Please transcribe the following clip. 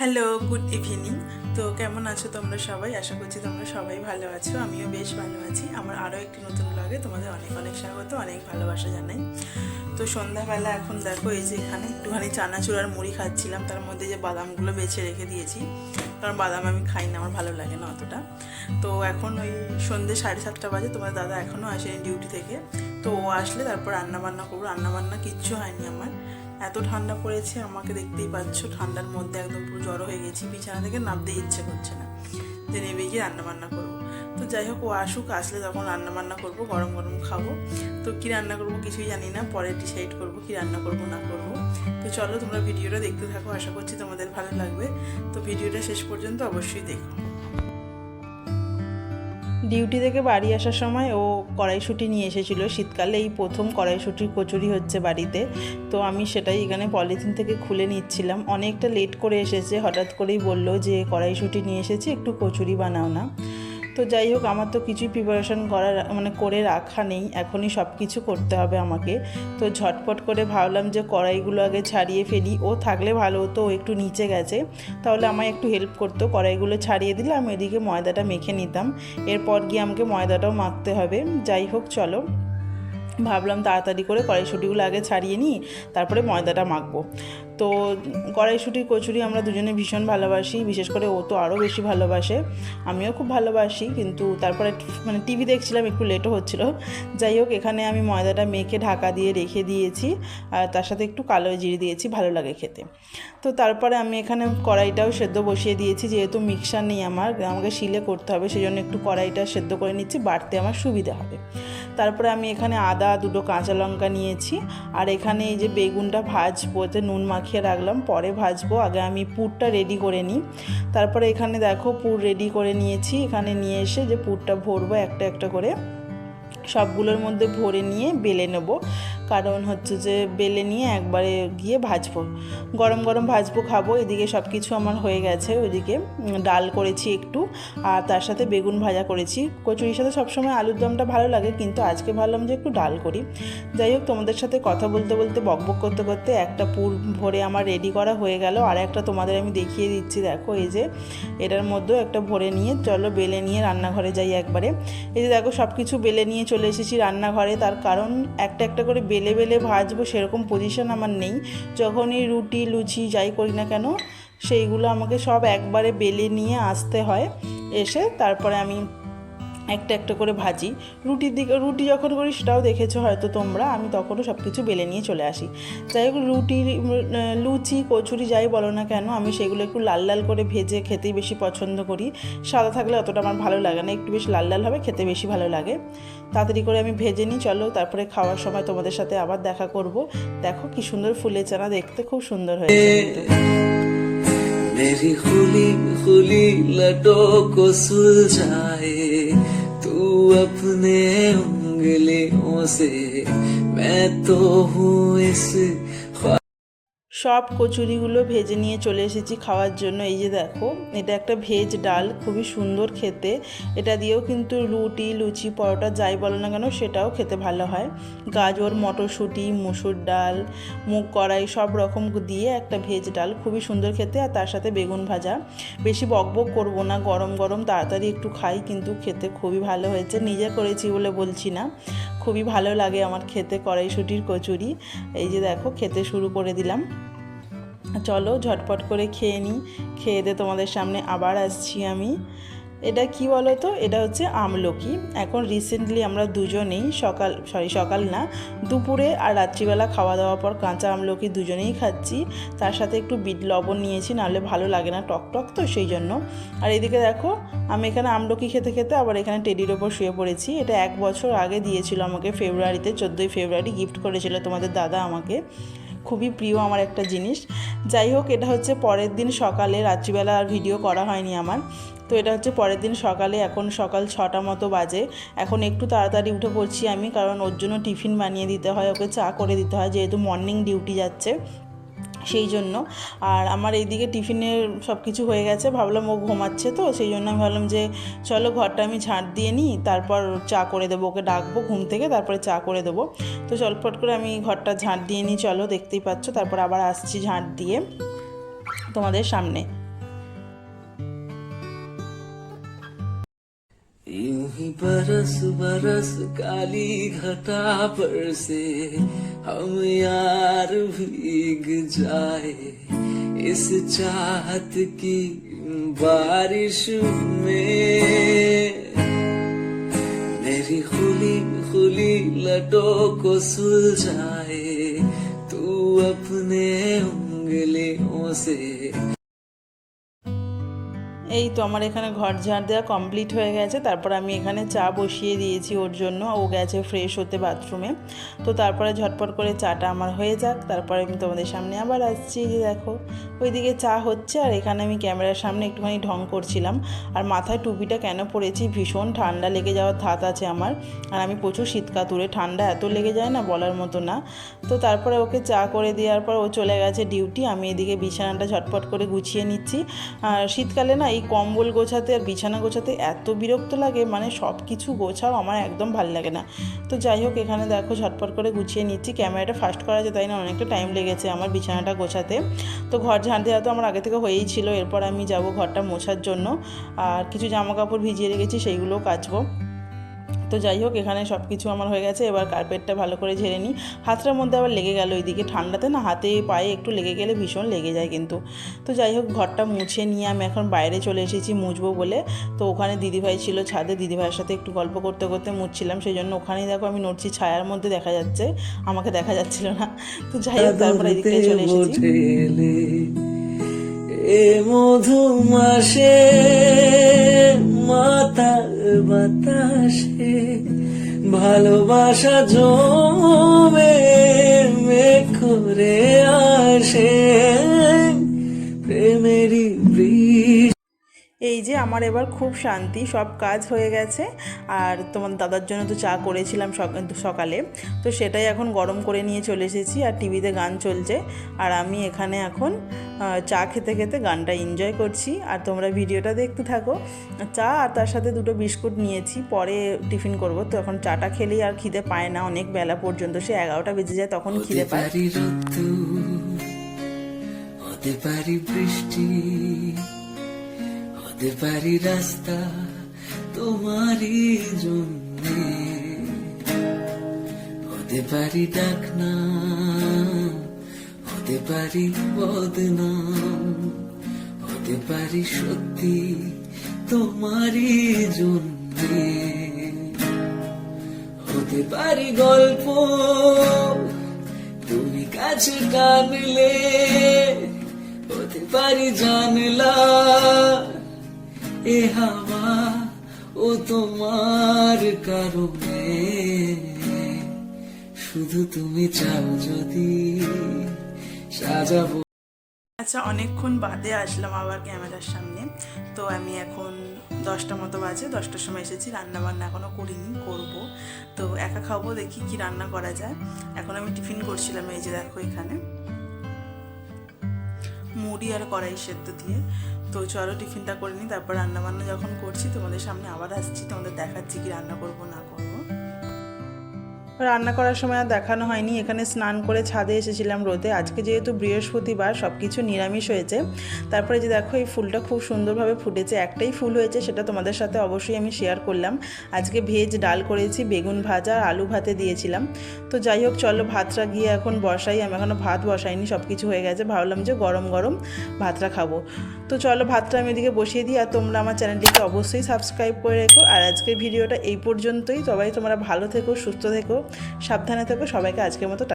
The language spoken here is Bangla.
হ্যালো গুড ইভিনিং তো কেমন আছো তোমরা সবাই? আশা করছি তোমরা সবাই ভালো আছো। আমিও বেশ ভালো আছি। আমার আরও একটি নতুন ব্লগে তোমাদের অনেক অনেক স্বাগত, অনেক ভালোবাসা জানাই। তো সন্ধ্যাবেলা এখন দেখো, এই যে এখানে একটুখানি চানাচুর আর মুড়ি খাচ্ছিলাম। তার মধ্যে যে বাদামগুলো বেছে রেখে দিয়েছি। কারণ বাদাম আমি খাই না, আমার ভালো লাগে না অতটা। তো এখন ওই সন্ধ্যে সাড়ে সাতটা বাজে, তোমার দাদা এখনও আসেনি ডিউটি থেকে। তো ও আসলে তারপর রান্নাবান্না করব। রান্নাবান্না কিচ্ছু হয়নি আমার। এত ঠান্ডা পড়েছে, আমাকে দেখতেই পাচ্ছ, ঠান্ডার মধ্যে একদম পুরো জড়ো হয়ে গেছি, বিছানা থেকে নামতে ইচ্ছে করছে না। যে নেমে গিয়ে রান্না বান্না করব। তো যাই হোক, ও আসুক, আসলে তখন রান্না বান্না করব, গরম গরম খাব। তো কী রান্না করব কিছুই জানি না, পরে ডিসাইড করব কী রান্না করব, না করব। তো চলো তোমরা ভিডিওটা দেখতে থাকো, আশা করছি তোমাদের ভালো লাগবে। তো ভিডিওটা শেষ পর্যন্ত অবশ্যই দেখো। ডিউটি থেকে বাড়ি আসার সময় ও কড়াইশুঁটি নিয়ে এসেছিল। শীতকালে এই প্রথম কড়াইশুঁটির কচুরি হচ্ছে বাড়িতে। তো আমি সেটাই এখানে পলিথিন থেকে খুলে নিচ্ছিলাম। অনেকটা লেট করে এসেছে। হঠাৎ করেই বলল যে, কড়াইশুঁটি নিয়ে এসেছি, একটু কচুরি বানাও না। তো যাই হোক, আমার তো কিছুই প্রিপারেশন করার মানে করে রাখা নেই। এখনই সব কিছু করতে হবে আমাকে। তো ঝটপট করে ভাবলাম যে কড়াইগুলো আগে ছাড়িয়ে ফেলি। ও থাকলে ভালো হতো, ও একটু নিচে গেছে। তাহলে আমায় একটু হেল্প করতো। কড়াইগুলো ছাড়িয়ে দিলে আমি এদিকে ময়দাটা মেখে নিতাম। এরপর গিয়ে আমাকে ময়দাটাও মাখতে হবে। যাই হোক, চলো। ভাবলাম তাড়াতাড়ি করে কড়াইশুঁটিগুলো আগে ছাড়িয়ে নিই, তারপরে ময়দাটা মাখবো। তো কড়াইশুঁটির কচুরি আমরা দুজনে ভীষণ ভালোবাসি, বিশেষ করে ও তো আরও বেশি ভালোবাসে। আমিও খুব ভালোবাসি, কিন্তু তারপরে মানে টিভি দেখছিলাম, একটু লেটও হচ্ছিল। যাই হোক, এখানে আমি ময়দাটা মেখে ঢাকা দিয়ে রেখে দিয়েছি, আর তার সাথে একটু কালো জিরে দিয়েছি, ভালো লাগে খেতে। তো তারপরে আমি এখানে কড়াইটাও সেদ্ধ বসিয়ে দিয়েছি, যেহেতু মিক্সার নেই আমার, আমাকে শিলে করতে হবে সেই জন্য একটু কড়াইটা সেদ্ধ করে নিচ্ছি, বাড়তে আমার সুবিধা হবে। তারপরে আমি এখানে আদা দুটো কাঁচা লঙ্কা নিয়েছি। আর এখানে এই যে বেগুনটা ভাজবো, এতে নুন মাখিয়ে রাখলাম, পরে ভাজবো। আগে আমি পুরটা রেডি করে নিই। তারপরে এখানে দেখো পুর রেডি করে নিয়েছি। এখানে নিয়ে এসে যে পুরটা ভরবো একটা একটা করে, সবগুলোর মধ্যে ভরে নিয়ে বেলে নেব। কারণ হচ্ছে যে বেলে নিয়ে একবারে গিয়ে ভাজবো। গরম গরম ভাজবো, খাব, এদিকে সব কিছু আমার হয়ে গেছে, ওইদিকে ডাল করেছি একটু, আর তার সাথে বেগুন ভাজা করেছি। কচুরির সাথে সবসময় আলুর দমটা ভালো লাগে, কিন্তু আজকে ভাবলাম যে একটু ডাল করি। যাই হোক, তোমাদের সাথে কথা বলতে বলতে বকবক করতে করতে একটা পুর ভরে আমার রেডি করা হয়ে গেল। আর একটা তোমাদের আমি দেখিয়ে দিচ্ছি, দেখো এই যে, এটার মধ্যেও একটা ভরে নিয়ে চলো বেলে নিয়ে রান্নাঘরে যাই একবারে। এই যে দেখো সব কিছু বেলে নিয়ে চলে এসেছি রান্নাঘরে, তার কারণ একটা একটা করে বেলে বেলে ভাজবো সেরকম পজিশন আমার নেই। যখনই রুটি, লুচি যাই করি না কেন, সেইগুলো আমাকে সব একবারে বেলে নিয়ে আসতে হয়। এসে তারপরে আমি একটা একটা করে ভাজি রুটির দিকে রুটি যখন করি সেটাও দেখেছো হয়তো তোমরা আমি তখনও সব কিছু বেলে নিয়ে চলে আসি যাই হোক রুটি লুচি কচুরি যাই বলো না কেন আমি সেগুলো একটু লাল লাল করে ভেজে খেতেই বেশি পছন্দ করি সাদা থাকলে অতটা আমার ভালো লাগে না একটু বেশি লাল লাল হবে খেতে বেশি ভালো লাগে তাড়াতাড়ি করে আমি ভেজে নিই চলো তারপরে খাওয়ার সময় তোমাদের সাথে আবার দেখা করব দেখো কি সুন্দর ফুলে চানা দেখতে খুব সুন্দর হয়েছে কিন্তু मेरी खुली खुली लटों को सुलझाए तू अपने उंगलियों से मैं तो हूँ इस সব কচুরিগুলো ভেজে নিয়ে চলে এসেছি খাওয়ার জন্য। এই যে দেখো, এটা একটা ভেজ ডাল, খুবই সুন্দর খেতে। এটা দিয়েও কিন্তু রুটি, লুচি, পরোটা যাই বলো না কেন, সেটাও খেতে ভালো হয়। গাজর, মটরশুঁটি, মুসুর ডাল, মুগ কড়াই, সব রকম দিয়ে একটা ভেজ ডাল, খুবই সুন্দর খেতে। আর তার সাথে বেগুন ভাজা। বেশি বকবক করব না, গরম গরম তাড়াতাড়ি একটু খাই, কিন্তু খেতে খুবই ভালো হয়েছে। নিজে করেছি বলে বলছি না। খুবই ভালো লাগে আমার খেতে কড়াইশুটির কচুরি। এই যে দেখো, খেতে শুরু করে দিলাম। চলো ঝটপট করে খেয়ে নিই। খেয়ে দিয়ে তোমাদের সামনে আবার আসছি আমি। এটা কি বলো তো এটা হচ্ছে আমলকি। এখন রিসেন্টলি আমরা দুজনেই সকাল সরি সকাল না, দুপুরে আর রাত্রিবেলা খাওয়া দাওয়ার পর কাঁচা আমলকি দুজনেই খাচ্ছি। তার সাথে একটু বিট লবণ নিয়েছি, নাহলে ভালো লাগে না টক টক তো, সেই জন্য। আর এদিকে দেখো, আমি এখানে আমলকি খেতে খেতে আবার এখানে টেডির ওপর শুয়ে পড়েছি। এটা এক বছর আগে দিয়েছিল আমাকে ফেব্রুয়ারিতে চোদ্দোই ফেব্রুয়ারি গিফট করেছিল তোমাদের দাদা আমাকে। খুবই প্রিয় আমার একটা জিনিস। যাই হোক, এটা হচ্ছে পরের দিন সকালে, রাত্রিবেলা আর ভিডিও করা হয়নি আমার। তো এটা হচ্ছে পরের দিন সকালে, এখন সকাল ছটা মতো বাজে। এখন একটু তাড়াতাড়ি উঠে পড়ছি আমি, কারণ ওর জন্য টিফিন বানিয়ে দিতে হয়, ওকে চা করে দিতে হয়, যেহেতু মর্নিং ডিউটি যাচ্ছে। সেই জন্য। আর আমার এইদিকে টিফিনের সব কিছু হয়ে গেছে, ভাবলাম ও ঘুমাচ্ছে তো, সেই জন্য আমি ভাবলাম যে চলো ঘরটা আমি ঝাঁট দিয়ে নিই, তারপর চা করে দেবো, ওকে ডাকবো ঘুম থেকে, তারপরে চা করে দেবো। তো চলপট করে আমি ঘরটা ঝাঁট দিয়ে নিই, চলো দেখতেই পাচ্ছ, তারপর আবার আসছি ঝাঁট দিয়ে তোমাদের সামনে। बरस बरस काली घटा पर से हम यार भीग जाए। इस चाहत की बारिश में मेरी खुली खुली लटो को सुलझाए तू अपने उंगलियों से এই তো আমার এখানে ঘর ঝাড় দেওয়া কমপ্লিট হয়ে গেছে। তারপর আমি এখানে চা বসিয়ে দিয়েছি ওর জন্য। ও গেছে ফ্রেশ হতে বাথরুমে তো তারপরে ঝটপট করে চাটা আমার হয়ে যাক। তারপরে আমি তোমাদের সামনে আবার আসছি যে দেখো, ওইদিকে চা হচ্ছে আর এখানে আমি ক্যামেরার সামনে একটুখানি ঢং করছিলাম। আর মাথায় টুপিটা কেন পরেছি? ভীষণ ঠান্ডা লেগে যাওয়ার ধাত আছে আমার। আর আমি প্রচুর শীতকাতুরে, ঠান্ডা এত লেগে যায় না বলার মতো না। তো তারপরে ওকে চা করে দেওয়ার পর ও চলে গেছে ডিউটি আমি এদিকে বিছানাটা ঝটপট করে গুছিয়ে নিচ্ছি। আর শীতকালে না এই কম্বল গোছাতে আর বিছানা গোছাতে এত বিরক্ত লাগে মানে সব কিছু গোছাও আমার একদম ভালো লাগে না। তো যাই হোক, এখানে দেখো ঝটপট করে গুছিয়ে নিচ্ছি, ক্যামেরাটা ফাস্ট করা যায় তাই না? অনেকটা টাইম লেগেছে আমার বিছানাটা গোছাতে। তো ঘর ঝাঁট দেওয়া তো আমার আগে থেকে হয়েই ছিল, এরপর আমি যাব ঘরটা মোছার জন্য। আর কিছু জামা কাপড় ভিজিয়ে রেখেছি, সেইগুলোও কাচবো। তো যাই হোক এখানে সব কিছু আমার হয়ে গেছে। এবার কার্পেটটা ভালো করে ঝেড়ে নিই। হাতটার মধ্যে আবার লেগে গেল ওইদিকে ঠান্ডাতে না হাতে পায়ে একটু লেগে গেলে ভীষণ লেগে যায় কিন্তু। তো যাই হোক ঘরটা মুছে নিয়ে আমি এখন বাইরে চলে এসেছি মুছবো বলে। তো ওখানে দিদিভাই ছিল ছাদে দিদিভাইয়ের সাথে একটু গল্প করতে করতে মুছছিলাম। সেই জন্য ওখানেই দেখো আমি নড়ছি ছায়ার মধ্যে দেখা যাচ্ছে। আমাকে দেখা যাচ্ছিল না। তো যাই হোক তারপরে এদিকে চলে এসেছি। এ মধু মাসে মাতাল বাতাসে ভালোবাসা জমে মে করে আসে। এই যে আমার এবার খুব শান্তি সব কাজ হয়ে গেছে। আর তোমার দাদার জন্য তো চা করেছিলাম সকালে। তো সেটাই এখন গরম করে নিয়ে চলে এসেছি আর টিভিতে গান চলছে। আর আমি এখানে এখন চা খেতে খেতে গানটা এনজয় করছি। আর তোমরা ভিডিওটা দেখতে থাকো। চা আর তার সাথে দুটো বিস্কুট নিয়েছি। পরে টিফিন করব। তো এখন চাটা খেলেই আর খিদে পায় না। অনেক বেলা পর্যন্ত। সে এগারোটা বেজে যায় তখন খিদে পায়। পারি হতে পারি বৃষ্টি। হতে পারি রাস্তা তোমারই জন্যে। হতে পারি ডাকনা হতে পারি বদনাম, হতে পারি সত্যি তোমারই জন্যে। হতে পারি গল্প, তুমি কাছে টানলে হতে পারি জানলা এ হাওয়া ও তোমার কারণে। শুধু তুমি চাও যদি সাজাবো। আচ্ছা অনেকক্ষণ বাদে আসলাম আবার ক্যামেরার সামনে। তো আমি এখন দশটা মতো বাজে, দশটার সময় এসেছি রান্না বান্না এখনও করিনি, করব। তো একা খাব, দেখি কি রান্না করা যায়। এখন আমি টিফিন করছিলাম, এই যে দেখো এখানে। মুড়ি আর কড়াই সেদ্ধ দিয়ে। তো চলো টিফিনটা করে নিই, তারপর রান্না বান্না যখন করছি তোমাদের সামনে আবার আসছি, তোমাদের দেখাচ্ছি কি রান্না করব, না করব। রান্না করার সময় আর দেখানো হয়নি। এখানে স্নান করে ছাদে এসেছিলাম রোদে। আজকে যেহেতু বৃহস্পতিবার সব কিছু নিরামিষ হয়েছে। তারপরে যে দেখো, এই ফুলটা খুব সুন্দরভাবে ফুটেছে। একটাই ফুল হয়েছে, সেটা তোমাদের সাথে অবশ্যই আমি শেয়ার করলাম। আজকে ভেজ ডাল করেছি, বেগুন ভাজা আর আলু ভাতে দিয়েছিলাম। তো যাই হোক, চলো ভাতটা গিয়ে এখন বসাই। আমি এখনও ভাত বসাইনি সব কিছু হয়ে গেছে। ভাবলাম যে গরম গরম ভাতটা খাব। তো চলো ভাতটা আমি এদিকে বসিয়ে দিই। আর তোমরা আমার চ্যানেলটিকে অবশ্যই সাবস্ক্রাইব করে রেখো। আর আজকের ভিডিওটা এই পর্যন্তই। সবাই তোমরা ভালো থেকো, সুস্থ থেকো। সাবধানে থাকবে সবাইকে আজকের মতো